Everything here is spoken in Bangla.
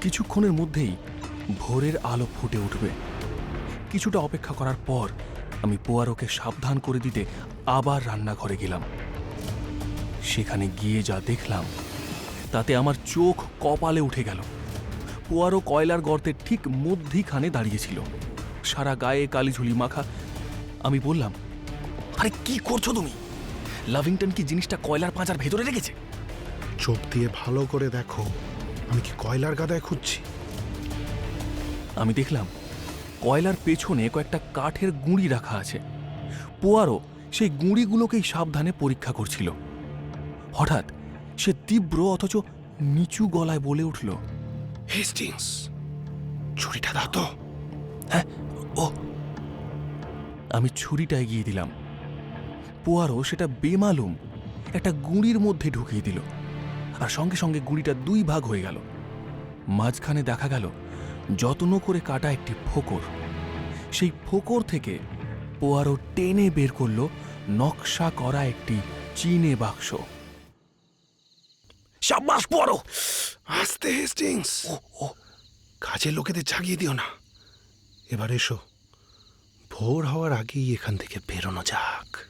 কিছুক্ষণের মধ্যেই ভোরের আলো ফুটে উঠবে। কিছুটা অপেক্ষা করার পর আমি পোয়ারোকে সাবধান করে দিতে আবার রান্নাঘরে গেলাম। সেখানে গিয়ে যা দেখলাম, তাতে আমার চোখ কপালে উঠে গেল। পোয়ারো কয়লার গর্তের ঠিক মধ্যিখানে দাঁড়িয়েছিল। সারা গায়ে কালিঝুলি মাখা। আমি বললাম, আরে কি করছ তুমি? লাভিংটন কি জিনিসটা কয়লার পাঁচার ভেতরে রেখেছে? চোখ দিয়ে ভালো করে দেখো। আমি কি কয়লার গাদায় খুঁজছি? আমি দেখলাম কয়লার পেছনে কয়েকটা কাঠের গুঁড়ি রাখা আছে। পোয়ারো সেই গুঁড়িগুলোকেই সাবধানে পরীক্ষা করছিল। হঠাৎ সে তীব্র অথচ নিচু গলায় বলে উঠল হেস্টিংস ছুরিটা দাও তো। হ্যাঁ ও। আমি ছুরিটা এগিয়ে দিলাম। পোয়ারো সেটা বেমালুম একটা গুঁড়ির মধ্যে ঢুকিয়ে দিল। আর সঙ্গে সঙ্গে গুঁড়িটা দুই ভাগ হয়ে গেল। মাঝখানে দেখা গেল যত্ন করে কাটা একটি ফোকর। সেই ফোকর থেকে পোয়ারো টেনে বের করল নকশা করা একটি চিনে বাক্স। সাব্বাস পোয়ারো! আস্তে হেস্টিংস ও, কাজের লোকেদের জাগিয়ে দিও না। এবার এসো। ভোর হওয়ার আগেই এখান থেকে বেরোনো যাক।